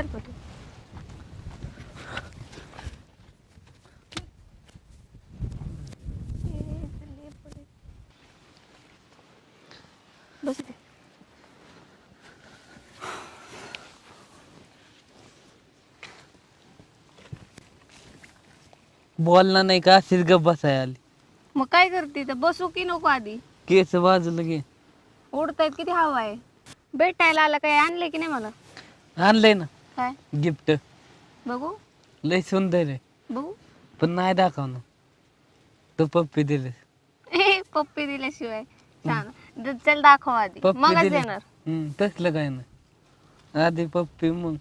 चल पटू बस इथे. बोलणार नाही का? अशीच गप बसाय आली. मग काय करते तर बसू की नको आधी? केस बाजूला घे उडतायत किती हवा आहे? भेटायला आला काय? आणले की नाही मला? आणलंय ना. काय? गिफ्ट. बघू. लय सुंदर आहे. बघू. पण नाही दाखवणार तो पप्पी दिले पप्पी दिल्याशिवाय. द- चल दाखव आधी. पप्पी मगच दिली येणार. हम्म, तसलं काय नाही. आधी पप्पी मग.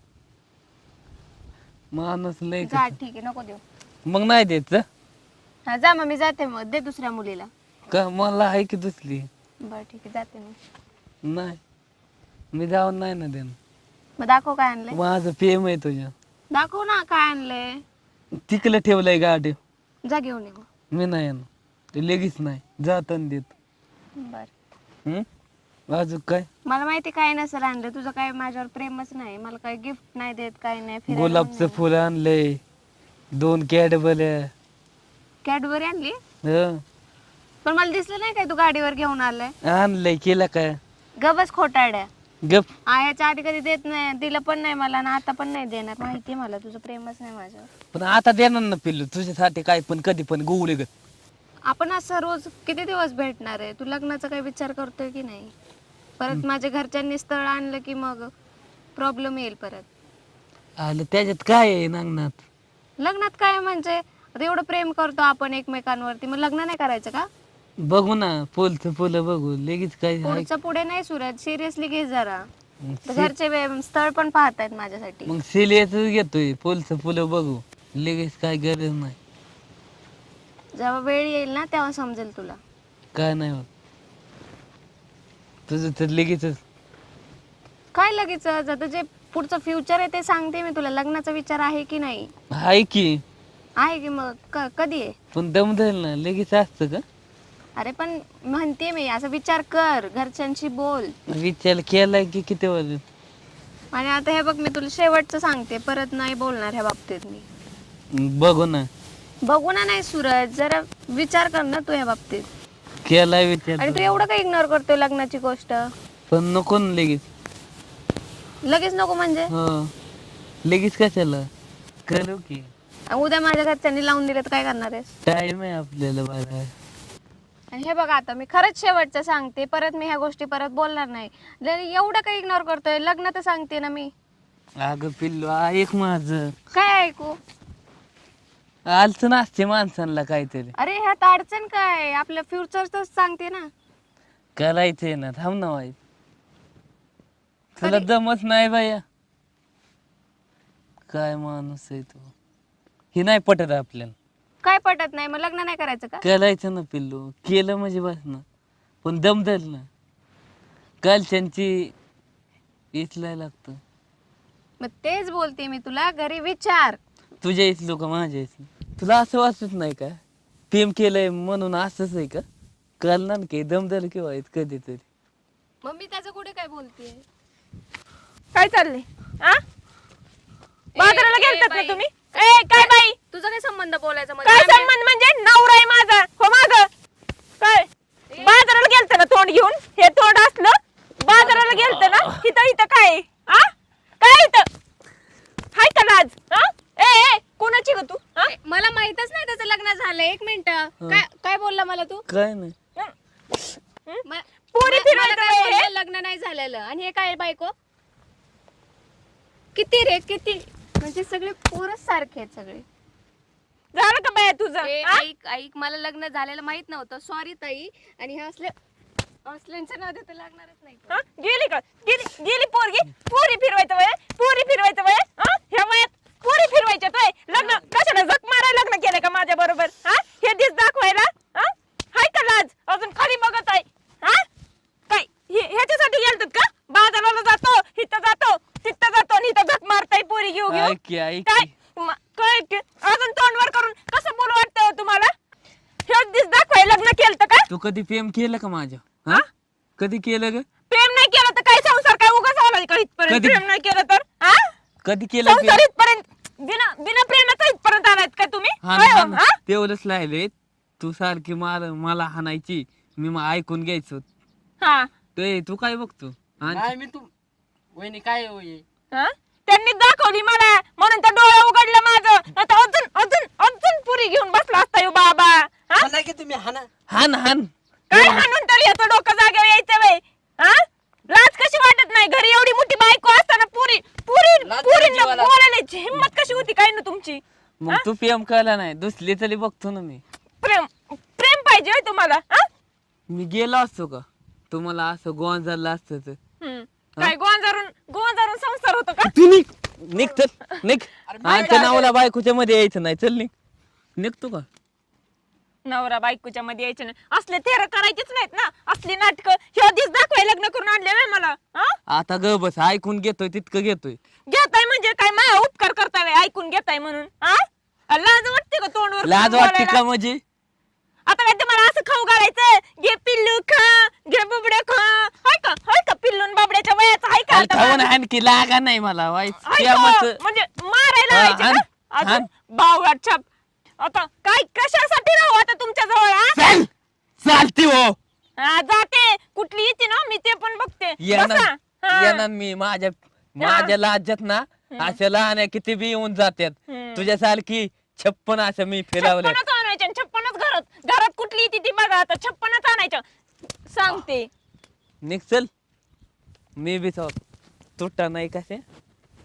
माणूस लय जा ठीक आहे नको देऊ. मग नाही देत जा. हा जा मग मी जाते मग. दे दुसऱ्या मुलीला. का मला आहे की दुसरी? बरं ठीक आहे जाते मग नाही. मी जाऊन नाही ना देणं मग दाखव काय आणलंय. माझं प्रेम आहे तुझ्या. दाखव ना काय आणलंय. तिकडे ठेवलंय गाडी. जा घेऊन ये मी नाही येणार. ते लगेच नाही. जाताना देत. बर. हम्म अजून काय? मला माहिती काय नसेल आणलं तुझं काय माझ्यावर प्रेमच नाही. मला काय गिफ्ट नाही देत काय नाही फिरायला गुलाबचं नाही. फुल आणलंय. दोन कॅडबऱ्या कॅडबरी आणली? हं. पण मला दिसलं नाही काय तू गाडीवर घेऊन आलाय. आणलंय. केलं काय? गबस खोटाड्या. गप. आयाच्या आधी कधी देत नाही दिलं पण नाही मला ना आता पण नाही देणार. माहिती मला तुझं प्रेमच नाही माझ्यावर. पण आता देणार ना पिल्लू तुझ्यासाठी काय पण कधी पण गुवळे ग आपण असं रोज किती दिवस भेटणार आहे? तू लग्नाचा काही विचार करतोय की नाही? परत माझ्या घरच्यांनी स्थळ आणलं की मग प्रॉब्लेम येईल परत. आलं त्याच्यात काय आहे लग्नात? काय म्हणजे आता एवढं प्रेम करतो आपण एकमेकांवरती मग लग्न नाही करायचं का? बघू ना फुलचं फुलं बघू. लगेच काय आहे. पुढचं पुढे नाही सुरत. सिरियसली घे जरा. तर घरचे वे- स्थळ पण पाहतायत माझ्यासाठी. मग सिलियस घेतोय. फुलचं फुलं बघू. लगेच काय गरज नाही. जेव्हा वेळ येईल ना तेव्हा समजेल तुला. काय नाही होत. तुझं तर लगेचच. काय लगेच? आता जे पुढचं फ्युचर आहे ते सांगते मी तुला. लग्नाचा विचार आहे की नाही? आहे की. आहे की मग? क- कधी आहे? पण दम ना. लगेच असतं का? अरे पण म्हणते मी असा विचार कर घरच्यांशी बोल. विचार केलाय की किती वाजत आणि आता हे बघ मी तुला शेवटचं सांगते परत नाही बोलणार ह्या बाबतीत मी. बघू ना. बघू ना नाही सूरज जरा विचार कर ना तू ह्या बाबतीत. केलाय विचार. आणि तू एवढं काय इग्नोर करतोय लग्नाची गोष्ट? पण नको ना लगेच. लगेच नको म्हणजे? हो. लगेच कशाला? करू की. उद्या माझ्या घरच्यांनी लावून दिलं तर काय करणार आहेस? टाइम आहे आपल्याला बघा आणि हे बघा आता मी खरंच शेवटचं सांगते परत मी ह्या गोष्टी परत बोलणार नाही. जर एवढं काय इग्नोर करतोय लग्न तर सांगते ना मी. अगं पिल्लू ऐक माझं. काय ऐकू? आलचं नसते माणसांना काहीतरी. अरे ह्यात अडचण काय? आपल्या फ्युचर सांगते ना. करायचंय ना थांब ना वाईट तुला दमच नाही बाया? काय माणूस आहे तू? ही नाही पटत आपल्याला. काय पटत नाही? मग लग्न नाही करायचं का? करायचं ना पिल्लू. केलं म्हणजे बस ना. पण दम धर ना. कालच्यांची इचलाय लागतं. मग तेच बोलते मी तुला घरी विचार. तुझ्या इथलो का माझ्या इथलं तुला असं वाटत नाही का? प्रेम केलंय म्हणून असंच आहे का? करणार की दमदर किंवा आहेत कधीतरी. मग मी त्याचं कुठे काय बोलते काय चाललंय? आ? बाजाराला गेलतात ना. तुम्ही? ए काय बाई? तुझा काय संबंध बोलायचा काय? संबंध म्हणजे? नवरा आहे माझा. हो माग. काय? बाजाराला गेलत ना तोंड घेऊन? हे तोंड असलं बाजाराला गेलत ना? इथं इथं काय? आहे? आ? काय इथं? हाय का लाज? आ? ए ए कोणाची ग तू? आ? ए, मला माहितच नाही त्याचं लग्न झालं. एक मिनिट. काय काय बोलला मला तू? काय नाही. म- पोरी म- फिरवायचं मला काय वय हे? बोललं, लग्न नाही झालेलं. आणि हे काय बायको? किती रे किती? म्हणजे सगळे पोरच सारखे आहेत सगळे. झालं का बाया तुझं? ए? ऐक ऐक मला लग्न झालेलं माहीत नव्हतं. सॉरी ताई. आणि हे असले असल्यांच्या नादी तर लागणारच नाही. हा? गेली का? गेली गेली पोरगी? पोरी फिरवायचं वय? पोरी फिरवायचं वय? हा? ह्या वयात पोरी फिरवायच्यात वय लग्न कशाला जग मारायला लग्न केलं का माझ्या बरोबर हा हे दिस दाखवायला हा हाय का लाज अजून खाली बघत आहे हा काय हे- ह्याच्यासाठी गेलतात का बाजाराला जातो इथं जातो तिथं जातो आणि इथं झक मारताय पोरी घेऊ घेऊ ऐक की, ऐक काय की. म- काय की? अजून तोंडवर करून कसं बोलू वाटतं हो तुम्हाला? हे दिस दाखवाय लग्न केलं का? तू कधी प्रेम केलं का माझ्या? हा? कधी केलं ग? प्रेम नाही केलं तर काय संसार काय उगाच आला का इथपर्यंत? कधी- प्रेम नाही केलं तर? हा? कधी केलं प्रेम? संसार इथपर्यंत बिना बिना प्रेमाचा इथपर्यंत आलात का तुम्ही? हान होय हो, हा? तेवढंच राहिले. तू सारखी मार मला हाणायची. मी मग ऐकून घ्यायचो. हा. ते तू काय बघतो? नाही मी तू वहिनी काय होय हा? त्यांनी दाखवली मला. म्हणून तर डोळं उघडलं माझं. आता अजून अजून अजून पुरी घेऊन बसला असता यो बाबा. हा? हाना की तुम्ही हाना हान हान. काय हाणून तरी याचं डोकं जागेवर यायचं वय हा? लाज कशी वाटत नाही? घरी एवढी मोठी बायको असताना पुरी पुरी लाज पुरी तरी जीवाला. बोलायची हिंमत कशी होती काय ना तुमची? मग तू प्रेम कळला नाही. दुसरी तरी बघतो ना मी. प्रेम प्रेम पाहिजे होय तुम्हाला हा? मी गेलो असतो का? तुम्हाला असं गोंजारला असतं हम्म. काय गोंजारून गोंजारून संसार होतो का तू निघ. निघ चल निघ. आमच्या. नावाला बायकोच्या मध्ये यायचं नाही. चल निघ. निघतो का? नवरा बायकोच्या मध्ये यायचे नाही. असले थेर करायचेच नाहीत ना. असली नाटक. ह्या दिवस दाखवाय लग्न करून आणले नाही मला. हा? आता ग बस ऐकून घेतोय तितकं घेतोय. घेताय म्हणजे काय? माझा उपकार करताय ऐकून घेताय म्हणून. हा? लाज वाटते का तोंडवर लाज बोलायला? वाटते का म्हणजे? आता काय तुम्हाला असं खाऊ घालायचं घे पिल्लू खा घे बुबड्या खा. पिल्लून बाबड्याच्या वयाचं हाय का अरे आता खाऊन? आणखी लागा नाही मला वाईट म्हणजे मारायला हा, लावायचे हाण, का? हाण. अजून बावळाट छाप आता काय कशासाठी राहू आता तुमच्या जवळ हा? चल चालती हो हा, जाते कुठली येते ना मी ते पण बघते बसा. येणार हा. येणार मी माझ्या माझ्या लाज्यात ना अशा लहान किती बी येऊन जातात हम्म. तुझ्यासारखी छप्पन असं मी फिरवल्या छप्पनच आणायच्या आणि छप्पनच घरात घरात कुठली येते ती बघा आता छप्पनच आणायच्या सांगते निघ चल मी बी तो तुटा नाही कसे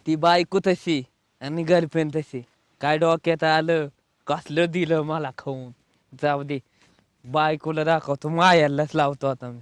ती? बायको तशी आणि गर्लफ्रेंड तशी. काय डोक्यात आलं कसलं दिलं मला खाऊन? जाऊ दे. बायकोला दाखवतो मायालाच लावतो आता मी.